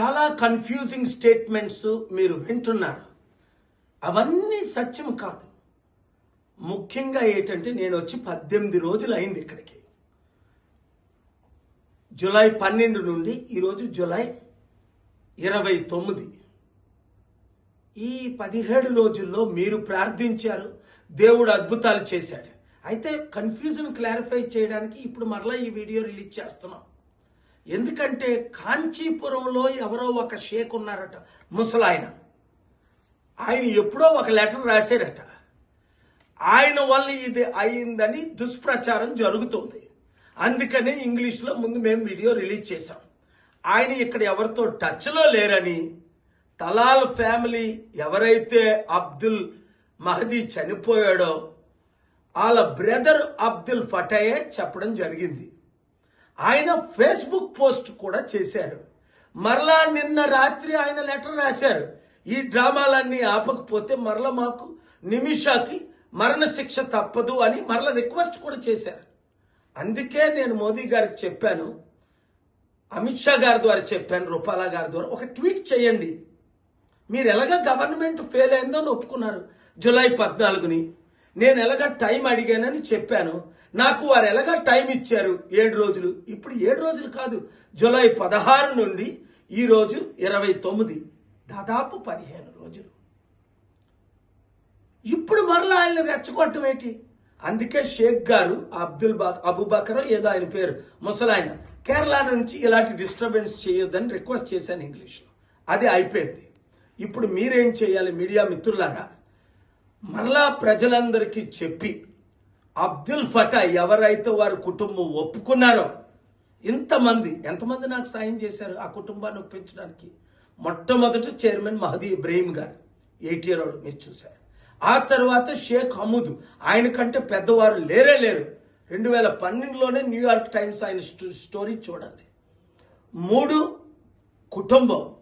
చాలా confusing statements మీరు వింటున్నారు. అవన్నీ సత్యం కాదు. ముఖ్యంగా ఏంటంటే నేను వచ్చి పద్దెనిమిది రోజులు అయింది ఇక్కడికి. జూలై పన్నెండు నుండి ఈరోజు జూలై ఇరవై తొమ్మిది. ఈ పదిహేడు రోజుల్లో మీరు ప్రార్థించారు దేవుడు అద్భుతాలు చేశాడు. అయితే కన్ఫ్యూజన్ క్లారిఫై చేయడానికి ఇప్పుడు మరలా ఈ వీడియో రిలీజ్ చేస్తున్నాం. ఎందుకంటే కాంచీపురంలో ఎవరో ఒక షేక్ ఉన్నారట ముసలాయన. ఆయన ఎప్పుడో ఒక లెటర్ రాశారట. ఆయన వల్ల ఇది అయిందని దుష్ప్రచారం జరుగుతుంది. అందుకనే ఇంగ్లీష్లో ముందు మేము వీడియో రిలీజ్ చేశాం. ఆయన ఇక్కడ ఎవరితో టచ్లో లేరని తలాల్ ఫ్యామిలీ ఎవరైతే అబ్దుల్ మహదీ చనిపోయాడో వాళ్ళ బ్రదర్ అబ్దుల్ ఫటయే చెప్పడం జరిగింది. ఆయన ఫేస్బుక్ పోస్ట్ కూడా చేశారు. మరలా నిన్న రాత్రి ఆయన లెటర్ రాశారు. ఈ డ్రామాలన్నీ ఆపకపోతే మరలా మాకు నిమిషాకి మరణశిక్ష తప్పదు అని మరల రిక్వెస్ట్ కూడా చేశారు. అందుకే నేను మోదీ గారికి చెప్పాను అమిత్ షా గారి ద్వారా చెప్పాను రూపాలా గారి ద్వారా. ఒక ట్వీట్ చేయండి. మీరు ఎలాగ గవర్నమెంట్ ఫెయిల్ అయిందో అని ఒప్పుకున్నారు. జూలై పద్నాలుగుని. నేను ఎలాగ టైం అడిగానని చెప్పాను. నాకు వారు ఎలాగా టైం ఇచ్చారు? ఏడు రోజులు. ఇప్పుడు ఏడు రోజులు కాదు. జూలై పదహారు నుండి ఈరోజు ఇరవై తొమ్మిది. దాదాపు పదిహేను రోజులు. ఇప్పుడు మరలా ఆయన రెచ్చగొట్టం ఏంటి? అందుకే షేక్ గారు అబ్దుల్ బా అబుబకర్ ఏదో ఆయన పేరు ముసలాయన. కేరళ నుంచి ఇలాంటి డిస్టర్బెన్స్ చేయొద్దని రిక్వెస్ట్ చేశాను ఇంగ్లీష్లో. అది అయిపోయింది. ఇప్పుడు మీరేం చేయాలి? మీడియా మిత్రులారా మరలా ప్రజలందరికీ చెప్పి అబ్దుల్ ఫటా ఎవరైతే వారి కుటుంబం ఒప్పుకున్నారో ఇంతమంది ఎంతమంది నాకు సాయం చేశారు ఆ కుటుంబాన్ని ఒప్పించడానికి? మొట్టమొదటి చైర్మన్ మహదీ ఇబ్రహీం గారు ఎయిట్ ఇయర్ ఓల్డ్ మీరు చూశారు. ఆ తర్వాత షేక్ హమూద్ ఆయన కంటే పెద్దవారు లేరే లేరు. రెండు వేల పన్నెండులోనే న్యూయార్క్ టైమ్స్ ఆయన స్టోరీ చూడండి. మూడు కుటుంబం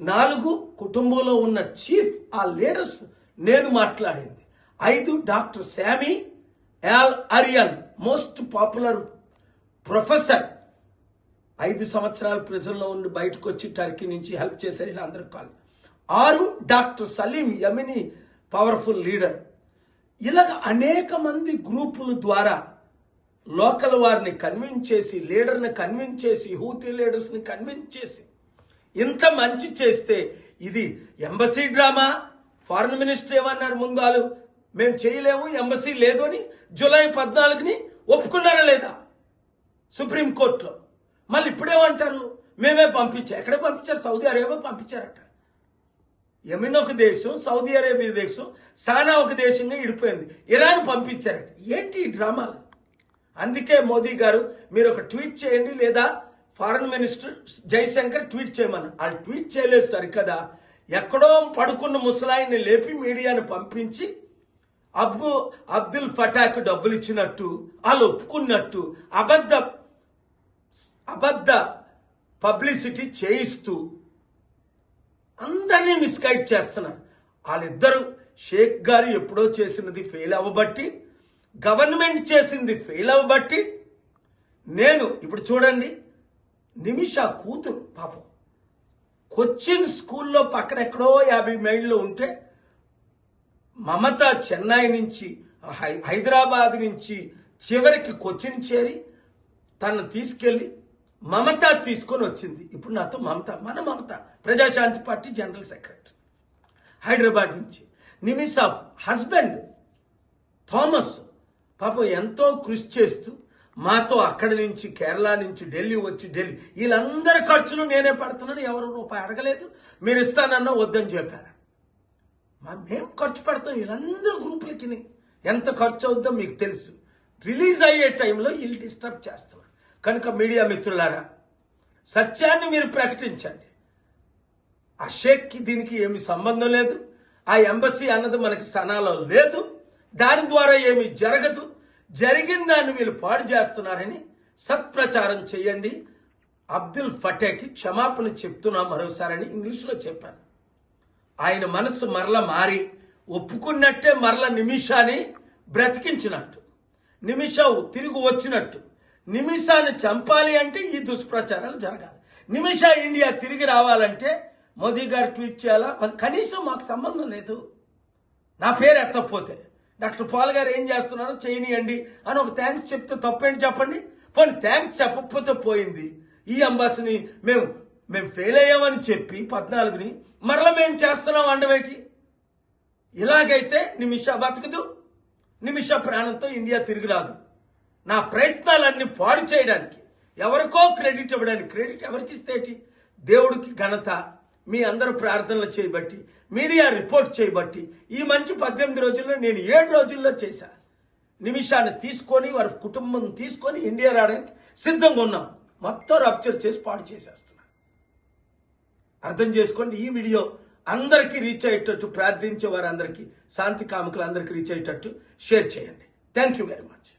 నాలుగు కుటుంబంలో ఉన్న చీఫ్ ఆ లీడర్స్ నేను మాట్లాడింది. ఐదు doctor Sami Al Arian most popular professor ఐదు సంవత్సరాల ప్రజల్లో ఉండి బయటకు వచ్చి టర్కీ నుంచి హెల్ప్ చేశారు ఇలా అందరికి కాల్. ఆరు doctor Salim Yamini powerful leader ఇలాగ అనేక మంది గ్రూపుల ద్వారా లోకల్ వారిని కన్విన్స్ చేసి లీడర్ని కన్విన్స్ చేసి హూతీ లీడర్స్ని కన్విన్స్ చేసి ఇంత మంచి చేస్తే ఇది ఎంబసీ డ్రామా ఫారెన్ మినిస్టర్ ఏమన్నారు ముందాలు మేము చేయలేము ఎంబసీ లేదు అని జూలై పద్నాలుగుని ఒప్పుకున్నారా లేదా? సుప్రీంకోర్టులో మళ్ళీ ఇప్పుడేమంటారు? మేమే పంపించాం ఎక్కడ పంపించారు? Saudi Arabia పంపించారట. యమిన్ ఒక దేశం సౌదీ అరేబియా దేశం సానా ఒక దేశంగా ఇడిపోయింది. ఇరాన్ పంపించారట. ఏంటి ఈ డ్రామాలు? అందుకే మోదీ గారు మీరు ఒక ట్వీట్ చేయండి లేదా ఫారెన్ మినిస్టర్ జైశంకర్ ట్వీట్ చేయమని వాళ్ళు ట్వీట్ చేయలేదు సరికదా. ఎక్కడో పడుకున్న ముసలాయిని లేపి మీడియాను పంపించి అబ్బు అబ్దుల్ ఫటాక్ డబ్బులు ఇచ్చినట్టు వాళ్ళు ఒప్పుకున్నట్టు అబద్ధ అబద్ధ పబ్లిసిటీ చేయిస్తూ అందరినీ మిస్గైడ్ చేస్తున్నారు. వాళ్ళిద్దరు షేక్ గారు ఎప్పుడో చేసినది ఫెయిల్ అవ్వబట్టి గవర్నమెంట్ చేసింది ఫెయిల్ అవ్వబట్టి నేను ఇప్పుడు చూడండి నిమిష కూతురు పాపం. కొచ్చిన్ స్కూల్లో పక్కన ఎక్కడో యాభై మైళ్ళు ఉంటే మమత చెన్నై నుంచి హై- హైదరాబాద్ నుంచి చివరికి కొచ్చిన్ చేరి తను తీసుకెళ్ళి మమత తీసుకొని వచ్చింది. ఇప్పుడు నాతో మమత మన Mamata Prajashanti party general secretary. Hyderabad నుంచి నిమిషా హస్బెండ్ థామస్ పాపం ఎంతో కృషి చేస్తూ మాతో అక్కడి నుంచి కేరళ నుంచి ఢిల్లీ వచ్చి ఢిల్లీ వీళ్ళందరి ఖర్చులు నేనే పడుతున్నాను ఎవరు రూపాయి అడగలేదు. మీరు ఇస్తానన్నా వద్దని చెప్పారు. మేము ఖర్చు పెడతాం వీళ్ళందరూ గ్రూపులకి ఎంత ఖర్చు అవుద్దో మీకు తెలుసు. రిలీజ్ అయ్యే టైంలో వీళ్ళు డిస్టర్బ్ చేస్తున్నారు కనుక మీడియా మిత్రులారా సత్యాన్ని మీరు ప్రకటించండి. ఆ షేక్కి దీనికి ఏమి సంబంధం లేదు. ఆ ఎంబసీ అన్నది మనకి సనాలో లేదు. దాని ద్వారా ఏమి జరగదు. జరిగిన దాన్ని వీళ్ళు పాడు చేస్తున్నారని సత్ప్రచారం చేయండి. అబ్దుల్ ఫటేకి క్షమాపణ చెప్తున్నా మరోసారని ఇంగ్లీష్లో చెప్పాను. ఆయన మనస్సు మరల మారి ఒప్పుకున్నట్టే మరల నిమిషాన్ని బ్రతికించినట్టు. నిమిషం తిరిగి వచ్చినట్టు. నిమిషాన్ని చంపాలి అంటే ఈ దుష్ప్రచారాలు జరగాలి. నిమిష ఇండియా తిరిగి రావాలంటే మోదీ గారు ట్వీట్ చేయాలా? కనీసం మాకు సంబంధం లేదు. నా పేరు ఎత్తకపోతే. డాక్టర్ పాల్ గారు ఏం చేస్తున్నారో చేయనియండి అని ఒక థ్యాంక్స్ చెప్తే తప్పేంటి చెప్పండి? పోనీ థ్యాంక్స్ చెప్పకపోతే పోయింది. ఈ అంబాసిని మేము మేము ఫెయిల్ అయ్యామని చెప్పి పద్నాలుగుని మరలా మేము చేస్తున్నాం అండవేటి ఇలాగైతే నిమిష బతకదు నిమిష ప్రాణంతో ఇండియా తిరిగి రాదు. నా ప్రయత్నాలన్నీ పాడు చేయడానికి ఎవరికో క్రెడిట్ ఇవ్వడానికి క్రెడిట్ ఎవరికి ఇస్తేటి దేవుడికి ఘనత మీ అందరు ప్రార్థనలు చేయబట్టి మీడియా రిపోర్ట్ చేయబట్టి ఈ మంచి పద్దెనిమిది రోజుల్లో నేను ఏడు రోజుల్లో చేశా. నిమిషాన్ని తీసుకొని వారి కుటుంబం తీసుకొని ఇండియా రావడానికి సిద్ధంగా ఉన్నాం. మొత్తం రప్చర్ చేసి పాడు చేసేస్తున్నా అర్థం చేసుకోండి ఈ వీడియో అందరికీ రీచ్ అయ్యేటట్టు ప్రార్థించే వారందరికీ శాంతి కాముకులందరికీ రీచ్ అయ్యేటట్టు షేర్ చేయండి. Thank you very much